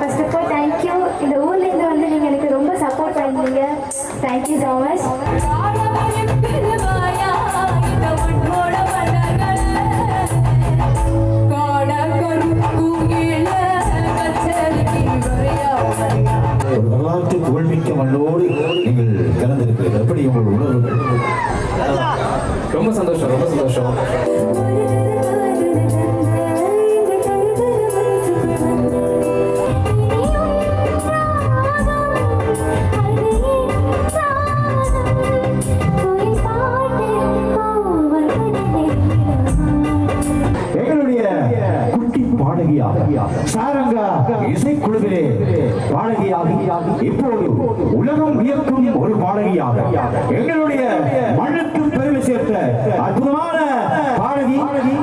First of all thank you இந்த ஊர்லேருந்து வந்து நீங்கள் எனக்கு ரொம்ப சப்போர்ட் பண்ணிருந்தீங்க தேங்க்யூ ஸோ மச் வரலாற்று புகழ்மிக்க மண்ணோடு நீங்கள் கலந்திருக்கிறீர்கள். எப்படி உங்கள் உணர்வுகள்? ரொம்ப சந்தோஷம் ரொம்ப சந்தோஷம்.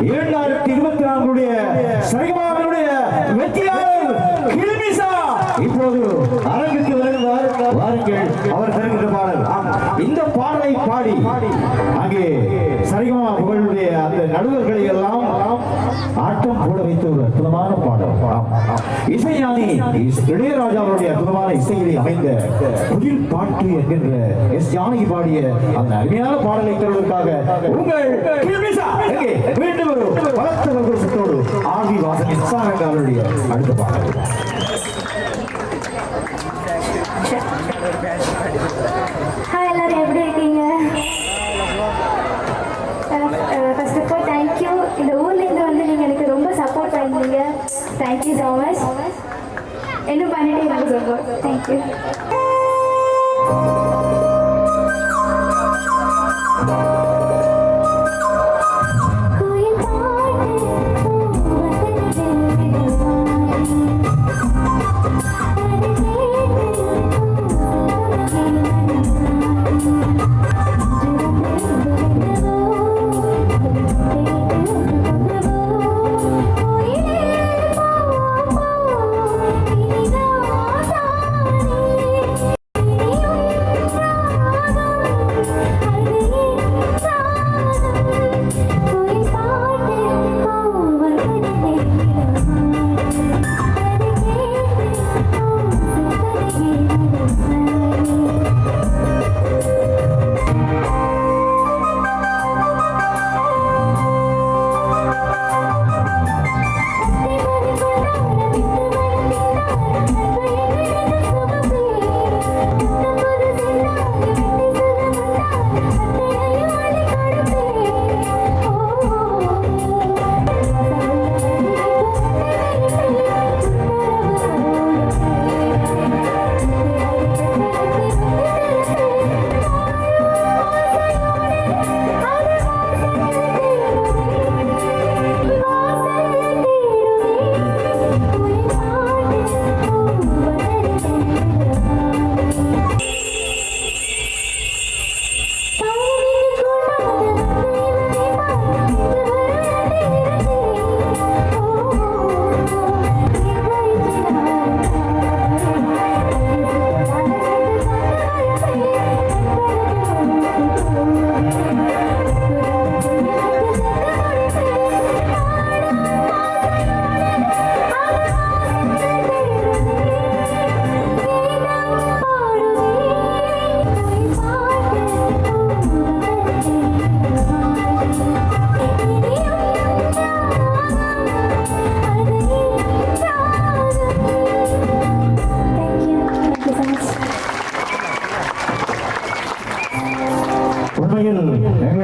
இரண்டாயிரத்தி இருபத்தி நான்குடைய சரிகமாவினுடைய வெற்றியாளர் கிளிமிசா இப்போது அரங்குக்கு வருகிறார். வாருங்கள் அவர் தருகின்ற பாடல். இந்த பாடலை பாடி அங்கே சரிகமா புகழுடைய அந்த நடுவர்களை எல்லாம் ஆட்டம் போட வைத்த ஒரு அற்புதமான பாடல். இசைஞானி இஸ்- இளையராஜா அவருடைய அற்புதமான இசையிலே அமைந்த புதில் பாட்டு என்கின்ற எஸ் ஜானகி பாடிய அந்த அருமையான பாடலை தருவதற்காக உங்கள் மீண்டும் ஒரு பலத்த சந்தோஷத்தோடு ஆர்வி வாசன் சாரங்க அடுத்த பாடல். தேங்க்யூ ஸோ மச் இன்னும் பண்ணிட்டே இருக்க சப்போர்ட் தேங்க்யூ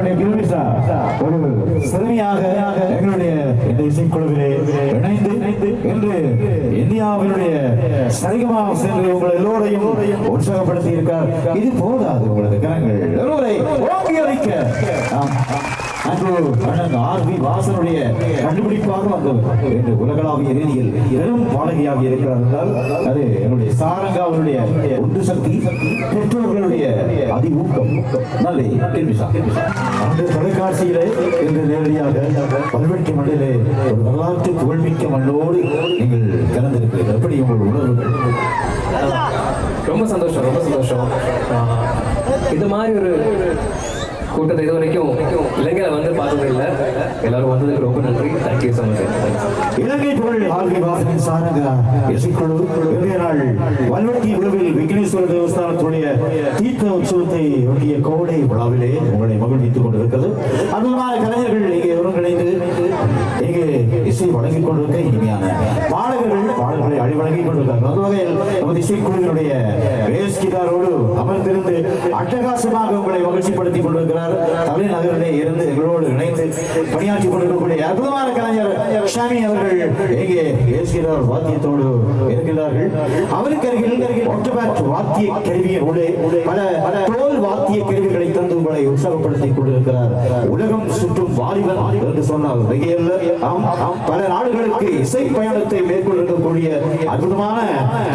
எங்களுடைய கில்மிசா ஒரு சிறுமியாக எங்களுடைய இந்த இசைக்குழுவிலே இணைந்து இன்று இந்தியாவினுடைய சென்று உங்கள் எல்லோரையும் உற்சாகப்படுத்தி இருக்கார் இது போதாது உங்களது கரங்கள். எல்லோரை ஓங்கி வி வாசனுடைய கண்டுபிடிப்பாக வந்தவர் என்று உலகளாவிய ரீதியில் பெரும் பாடகியாக இருக்கிறார் அது என்னுடைய சாரங்கா அவருடைய உந்து சக்தி பெற்றோர்களுடைய அதி ஊக்கம் நல்லே அந்த தொலைக்காட்சியிலே இன்று நேரடியாக பல்வெட்டி மண்ணிலே ஒரு வரலாற்று புகழ்மிக்க மண்ணோடு நீங்கள் கலந்திருக்கிறீர்கள். எப்படி உங்கள் உணர்வுகள் ரொம்ப சந்தோஷம் ரொம்ப சந்தோஷம். ஆஹ் இது மாதிரி ஒரு கூட்டத்தை இது வரைக்கும் இலங்கையில வந்து பார்த்தது இல்லை. எல்லாரும் வந்ததுக்கு ரொம்ப நன்றி. தேங்க்யூ ஸோ மச் இலங்கை புகழ் ஆல்வி வாசனின் சாரங்க இசைக்குழு இன்றைய வல்வட்டி வல்வெட்டி விக்னேஸ்வர தேவஸ்தானத்துடைய தீர்த்த உற்சவத்தை ஒட்டிய கோடை விழாவிலே உங்களை மகிழ்வித்துக் கொண்டிருக்கிறது. அற்புதமான கலைஞர்கள் இங்கே ஒருங்கிணைந்து இங்கே இசை வழங்கிக் கொண்டிருக்க இனிமையான பாடகர்கள் பாடல்களை அழிவழங்கிக் கொண்டிருக்கிறார்கள். அந்த வகையில் நமது இசைக்குழுவினுடைய பேஸ் அமர்ந்திருந்து அட்டகாசமாக உங்களை மகிழ்ச்சிப்படுத்திக் கொண்டிருக்கிறார். தலைநகரிலே இருந்து எங்களோடு இணைந்து பணியாற்றிக் கொண்டிருக்கக்கூடிய அற்புதமான கலைஞர் ஷாமி அவர்கள் எங்கே பேசுகிறார் வாத்தியத்தோடு இருக்கிறார்கள் அவருக்கு அருகில் வாத்திய கருவியின் உள்ளே பல பல தோல் வாத்திய கருவிகளை தந்து உங்களை உற்சாகப்படுத்திக் கொண்டிருக்கிறார். உலகம் சுற்றும் வாலிபன் என்று சொன்னால் மிகையல்ல. ஆம் ஆம். பல நாடுகளுக்கு இசை பயணத்தை மேற்கொண்டிருக்கக்கூடிய அற்புதமான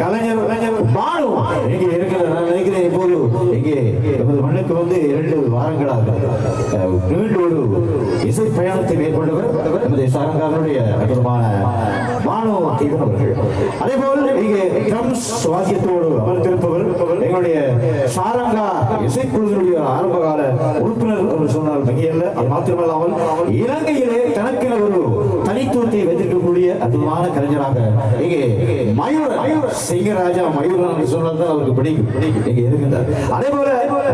கலைஞர் கலைஞர் பானு. இங்கே இருக்கிற நான் நினைக்கிறேன் இப்போது இங்கே நமது மண்ணுக்கு வந்து இரண்டு வாரங்களாக மீண்டும் ஒரு இசை பயணத்தை மேற்கொண்டவர். நமது சாரங்காரனுடைய அற்புதமான பானு அவர்கள் அதே போல் இங்கே ட்ரம்ஸ் வாத்தியத்தோடு அமர்ந்திருப்பவர் எங்களுடைய சாரங்கா இசைக்குழுவினுடைய ஆரம்பகால உறுப்பினர் என்று சொன்னால் மிகையல்ல. அது மாத்திரமல்லாமல் இலங்கையிலே தனக்கென ஒரு தனித்துவத்தை வைத்திருக்கக்கூடிய அற்புதமான கலைஞராக இங்கே மயூர் சிங்கராஜா மயூரன் சொன்னால் தான் அவருக்கு பிடிக்கும் இங்கே இருக்கின்றார். அதே போல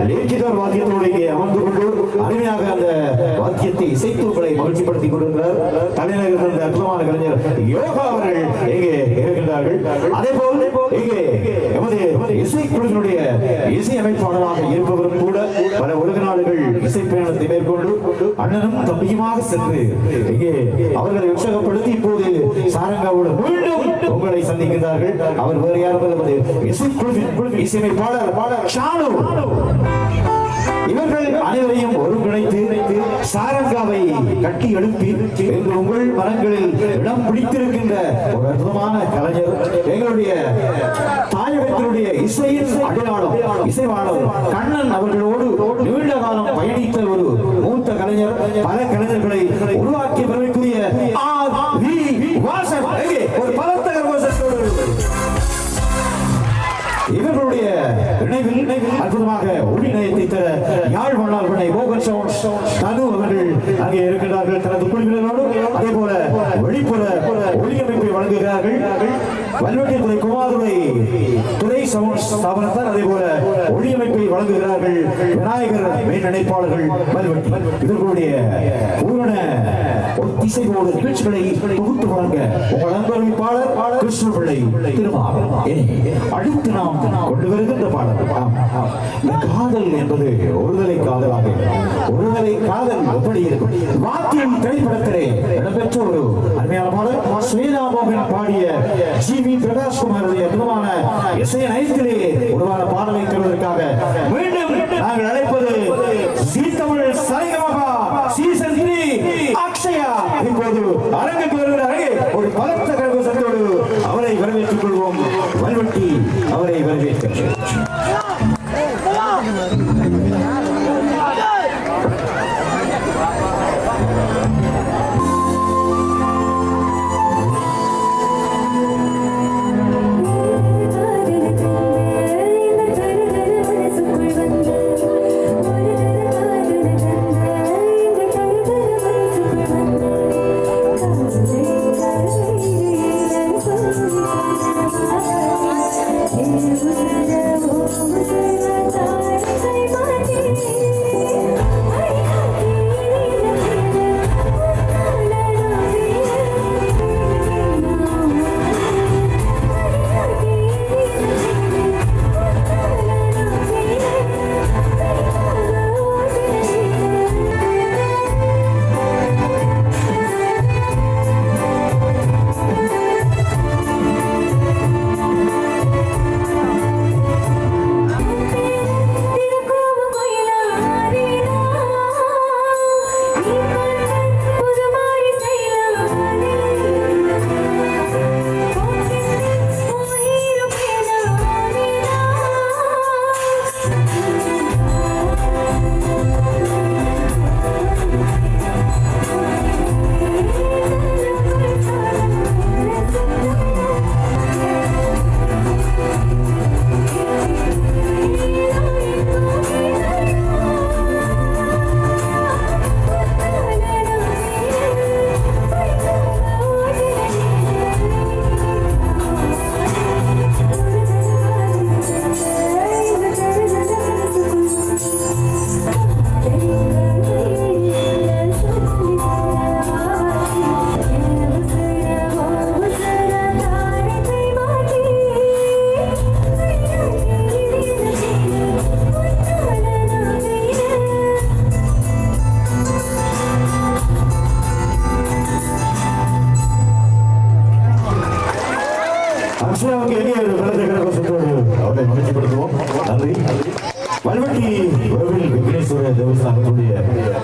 லேக்கிதார் வாத்தியத்தோடு அமர்ந்து கொண்டு அருமையாக அந்த வாத்தியத்தை இசைத்து உங்களை மகிழ்ச்சிப்படுத்திக் கொண்டிருக்கிறார். தலைநகர் இருந்த அற்புதமான கலைஞர் யோகா அவர்கள் இங்கே இருக்கின்றார்கள். அதே போல் இங்கே எமது இசைக்குழுவினுடைய இசை அமைப்பாளராக இருப்பவரும் கூட பல உலக நாடுகள் இசை பயணத்தை மேற்கொண்டு அண்ணனும் தம்பியுமாக சென்று இங்கே அவர்களை உற்சாகப்படுத்தி இப்போது சாரங்காவோடு மீண்டும் உங்களை சந்திக்கிறார்கள் அவர் வேறு யாரும் அல்ல, நமது இசைக்குழுவின் இசையமைப்பாளர் பாடல் ஷானு இவர்கள் அனைவரையும் ஒருங்கிணைத்து சாரங்காவை கட்டி எழுப்பி எங்கள் உங்கள் மனங்களில் இடம் பிடித்திருக்கின்ற ஒரு அற்புதமான கலைஞர் எங்களுடைய தாயகத்தினுடைய இசையின் அடையாளம் இசைவாளர் கண்ணன் அவர்களோடு நீண்ட காலம் பயணித்த ஒரு மூத்த கலைஞர் பல கலைஞர்களை உருவாக்கி பெறக்கூடிய இணைவில் அற்புதமாக ஒளிநயத்தை தர யாழ் மன்னால் வினை மோகன் சவுண்ட் தனு அவர்கள் அங்கே இருக்கிறார்கள் தனது குழுவினரோடு அதே போல வெளிப்புற ஒளியமைப்பை வழங்குகிறார்கள். வல்வெட்டித்துறை குமாரதுரை துறை சவுண்ட் ஸ்தாபனத்தார் அதே போல ஒளியமைப்பை வழங்குகிறார்கள். விநாயகர் மேல் நினைப்பாளர்கள் வல்வெட்டி. இவர்களுடைய பூரண ஒத்திசைவோடு நிகழ்ச்சிகளை தொகுத்து வழங்க உங்கள் அன்பளிப்பாளர் கிருஷ்ண பிள்ளை திருமாவளவன் அடுத்து நாம் கொண்டு வருகின்ற பாடல். இந்த காதல் என்பது ஒருதலை காதலாக ஒருதலை காதல் எப்படி இருக்கும்? வாத்தியம் திரைப்படத்திலே இடம்பெற்ற ஒரு அருமையான பாடல். ஸ்ரீராமோகன் பாடிய ஜி வி பிரகாஷ்குமாருடைய அற்புதமான இசை நயத்திலே உருவான பாடலை தருவதற்காக மீண்டும் நாங்கள் அழைப்பது சீ தமிழ் சரிகமாக சீசன் த்ரீ அக்ஷயா இப்போது அரங்குக்கு வருகிறாரே ஒரு பலத்த கரகோசத்தோடு அவரை வரவேற்றுக் கொள்வோம். வல்வெட்டி அவரை வரவேற்கிறேன் por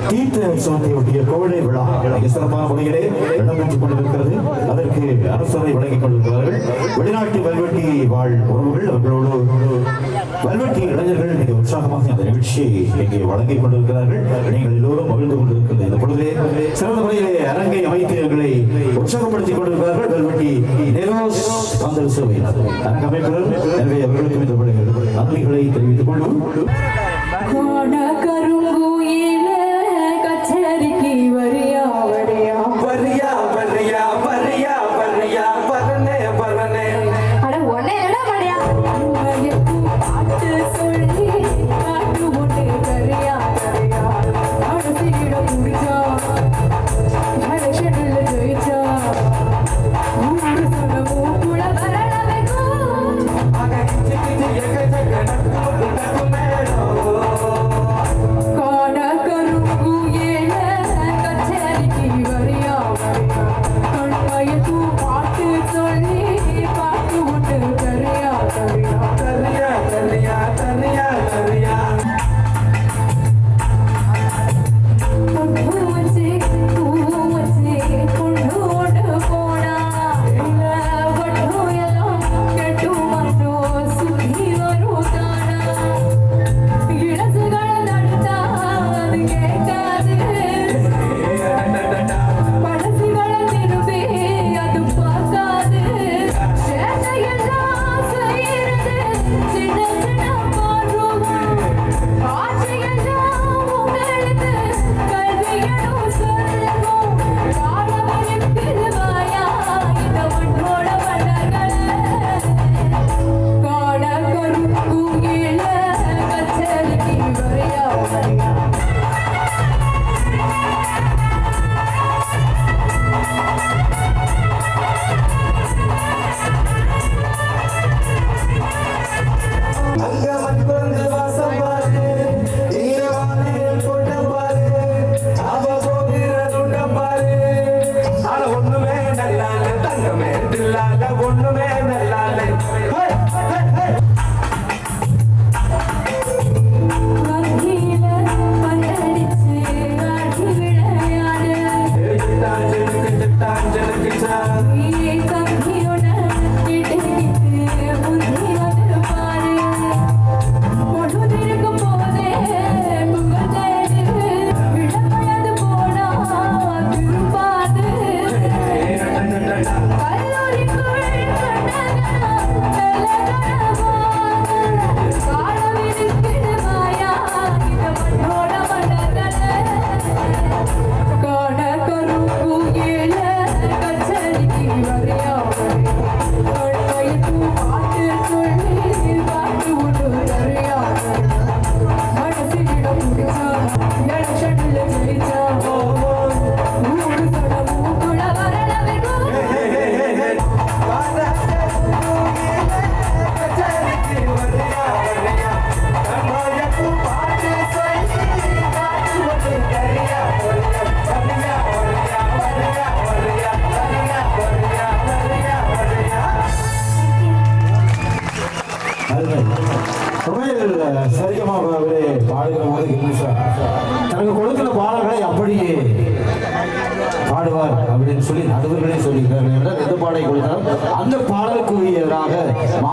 தீர்த்த உற்சவத்தையொட்டிய கோடை விழா மிக சிறப்பான முறையிலே இடம்பெற்றுக் கொண்டிருக்கிறது. அதற்கு அரசரை வழங்கிக் கொண்டிருக்கிறார்கள் வெளிநாட்டு வல்வெட்டி வாழ் உறவுகள் அவர்களோடு வல்வெட்டி இளைஞர்கள் மிக உற்சாகமாக அந்த நிகழ்ச்சியை இங்கே வழங்கிக் கொண்டிருக்கிறார்கள். நீங்கள் எல்லோரும் மகிழ்ந்து கொண்டிருக்கிறது இந்த பொழுதே சிறந்த முறையிலே அரங்கை அமைத்து எங்களை உற்சாகப்படுத்திக் கொண்டிருக்கிறார்கள். வல்வெட்டி நெரோஸ் பந்தல் சேவை அரங்க அமைப்பினர் எனவே அவர்களுக்கு இந்த நன்றிகளை தெரிவித்துக் கொள்வோம். கருங்கோ teri ki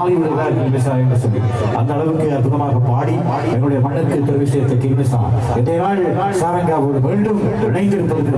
ஆவி வருகிறார் என்று சொல்லி அந்த அளவுக்கு அற்புதமாக பாடி எங்களுடைய மன்னருக்கு பெருவிஷயத்தை கிமிசா இன்றைய நாள் சாரங்காவோடு மீண்டும் இணைந்திருப்பது